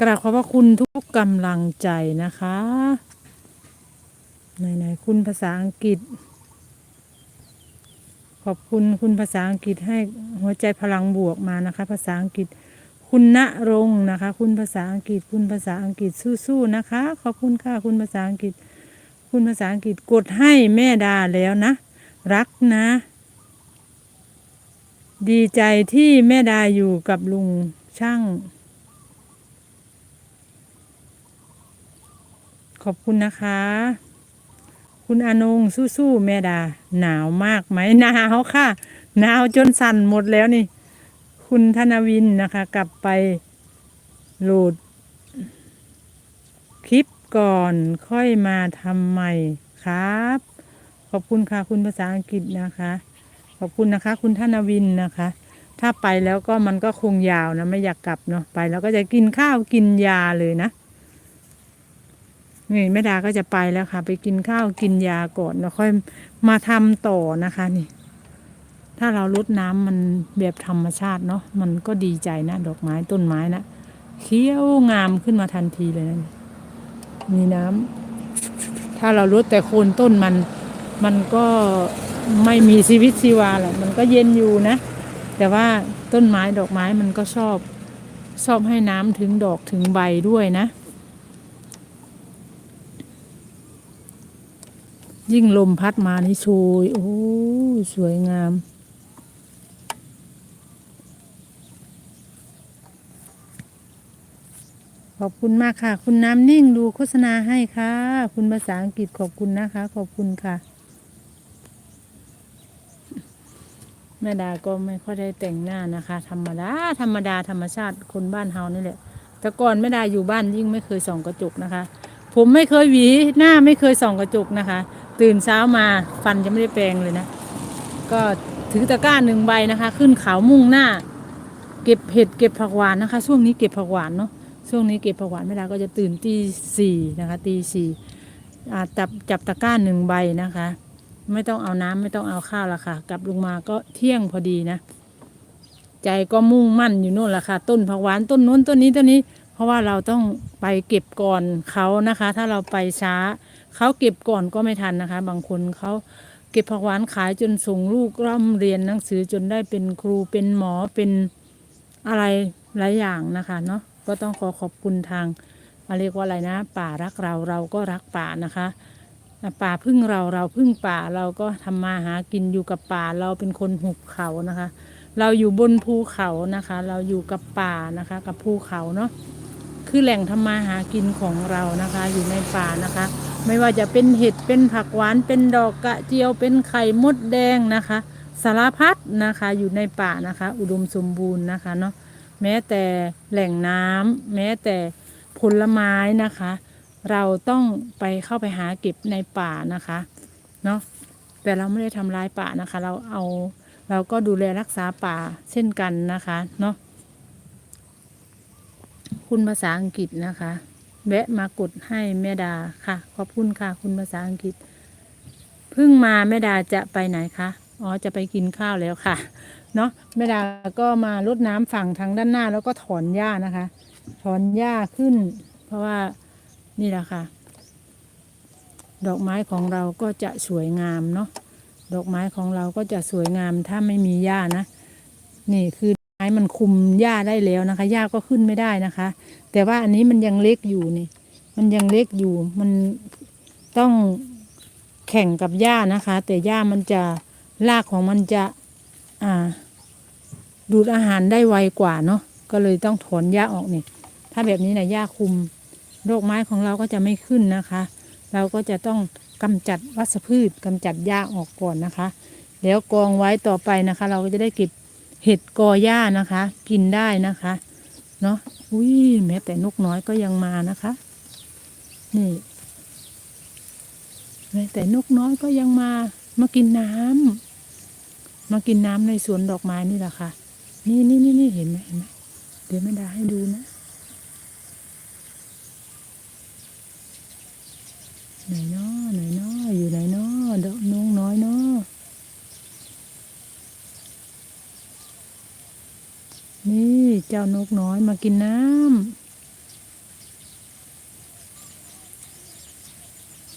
กราบขอบพระคุณทุกกำลังใจนะคะไหนๆคุณภาษาอังกฤษ ขอบคุณคุณภาษาอังกฤษให้หัวใจพลังบวกมานะคะ ภาษาอังกฤษ คุณณรงค์นะคะ คุณภาษาอังกฤษ คุณภาษาอังกฤษสู้ๆนะคะ ขอบคุณค่ะคุณภาษาอังกฤษ คุณภาษาอังกฤษกดให้แม่ดาแล้วนะ รักนะ ดีใจที่แม่ดาอยู่กับลุงช่าง ขอบคุณนะคะ คุณอนงสู้ๆแม่ดา หนาวมากไหมหนาวค่ะ หนาวจนสั่นหมดแล้วนี่ คุณธนวินนะคะ กลับไปโหลด คลิปก่อนค่อยมาทำใหม่ครับ ขอบคุณค่ะคุณภาษาอังกฤษนะคะ ขอบคุณนะคะ คุณธนวินนะคะ ถ้าไปแล้วก็มันก็คงยาวนะ ไม่อยากกลับเนาะไปแล้วก็จะกินข้าวกินยาเลยนะ นี่แม่ดาก็จะไปแล้วค่ะ ไปกินข้าวกินยาก่อนแล้วค่อยมาทำต่อนะคะนี่ ถ้าเราลดน้ำมันแบบธรรมชาติเนาะมันก็ดีใจนะดอกไม้ต้นไม้นะเขียวงามขึ้นมาทันทีเลยนะมีน้ำถ้าเราลดแต่โคนต้นมัน มันก็ไม่มีชีวิตชีวาหรอกมันก็เย็นอยู่นะ แต่ว่าต้นไม้ดอกไม้มันก็ชอบ ชอบให้น้ำถึงดอกถึงใบด้วยนะ ยิ่งลมพัดมานี่โชยโอ้สวยงาม ขอบคุณมากค่ะ คุณน้ำนิ่งดูโฆษณาให้ค่ะ คุณภาษาอังกฤษขอบคุณนะคะ ขอบคุณค่ะ แม่ดาก็ไม่ค่อยได้แต่งหน้านะคะ ธรรมดา ธรรมดาธรรมชาติคนบ้านเฮานี่แหละ แต่ก่อนแม่ดาอยู่บ้านยิ่งไม่เคยส่องกระจกนะคะ ผมไม่เคยหวีหน้าไม่เคยส่องกระจกนะคะ ตื่นเช้ามาฟันจะไม่ได้แปรงเลยนะ ก็ถือตะกร้าหนึ่งใบนะคะ ขึ้นเขามุ่งหน้า เก็บเห็ดเก็บผักหวานนะคะ ช่วงนี้เก็บผักหวานเนาะช่วงนี้เก็บผักหวานแม่ไดาก็จะตื่นตีสี่นะคะตีสี่จับจับตะกร้าหนึ่งใบนะคะ ไม่ต้องเอาน้ำไม่ต้องเอาข้าวละค่ะ กลับลงมาก็เที่ยงพอดีนะ ใจก็มุ่งมั่นอยู่โน่นละค่ะ ต้นผักหวานต้นนู้นต้นนี้ต้นนี้ เพราะว่าเราต้องไปเก็บก่อนเขานะคะ ถ้าเราไปช้า เขาเก็บก่อนก็ไม่ทันนะคะ บางคนเขาเก็บผักหวานขายจนส่งลูกร่ำเรียนหนังสือจนได้เป็นครูเป็นหมอเป็นอะไรหลายอย่างนะคะเนาะก็ต้องขอขอบคุณทางอะไรเรียกว่าอะไรนะ ป่ารักเราเราก็รักป่านะคะป่าพึ่งเราเราพึ่งป่าเราก็ทำมาหากินอยู่กับป่าเราเป็นคนหุบเขานะคะ เราอยู่บนภูเขานะคะ เราอยู่กับป่านะคะ กับภูเขาเนาะคือแหล่งทำมาหากินของเรานะคะ อยู่ในป่านะคะ ไม่ว่าจะเป็นเห็ดเป็นผักหวานเป็นดอกกระเจียวเป็นไข่มดแดงนะคะ สารพัดนะคะอยู่ในป่านะคะ อุดมสมบูรณ์นะคะเนาะแม้แต่แหล่งน้ำแม้แต่ผลไม้นะคะ เราต้องไปเข้าไปหาเก็บในป่านะคะเนาะแต่เราไม่ได้ทำลายป่านะคะ เราเอาเราก็ดูแลรักษาป่าเช่นกันนะคะเนาะคุณภาษาอังกฤษนะคะ แวะมากดให้แม่ดาค่ะ ขอบคุณค่ะ คุณภาษาอังกฤษเพิ่งมาแม่ดาจะไปไหนคะอ๋อจะไปกินข้าวแล้วค่ะเนาะแม่ดาก็มารดน้ำฝั่งทางด้านหน้า แล้วก็ถอนหญ้านะคะ ถอนหญ้าขึ้น เพราะว่านี่แหละค่ะ ดอกไม้ของเราก็จะสวยงามเนาะดอกไม้ของเราก็จะสวยงามถ้าไม่มีหญ้านะ นี่คือ ไม้มันคุมหญ้าได้แล้วนะคะหญ้าก็ขึ้นไม่ได้นะคะ แต่ว่าอันนี้มันยังเล็กอยู่นี่ มันยังเล็กอยู่ มันต้องแข่งกับหญ้านะคะ แต่หญ้ามันจะรากของมันจะอ่า ดูดอาหารได้ไวกว่าเนาะก็เลยต้องถอนหญ้าออกนี่ถ้าแบบนี้นะหญ้าคุมโรคไม้ของเราก็จะไม่ขึ้นนะคะ เราก็จะต้องกำจัดวัชพืชกำจัดหญ้าออกก่อนนะคะ แล้วกองไว้ต่อไปนะคะ เราก็จะได้เก็บ เห็ดกอหญ้านะคะ กินได้นะคะเนาะอุ้ยแม้แต่นกน้อยก็ยังมานะคะ นี่แม้แต่นกน้อยก็ยังมามากินน้ำมากินน้ำในสวนดอกไม้นี่แหละค่ะ นี่นี่นี่นี่เห็นไหมเห็นไหมเดี๋ยวแม่ดาให้ดูนะไหนเนาะไหนเนาะอยู่ไหนเนาะดอกน้องน้อยเนาะ นี่เจ้านกน้อยมากินน้ำ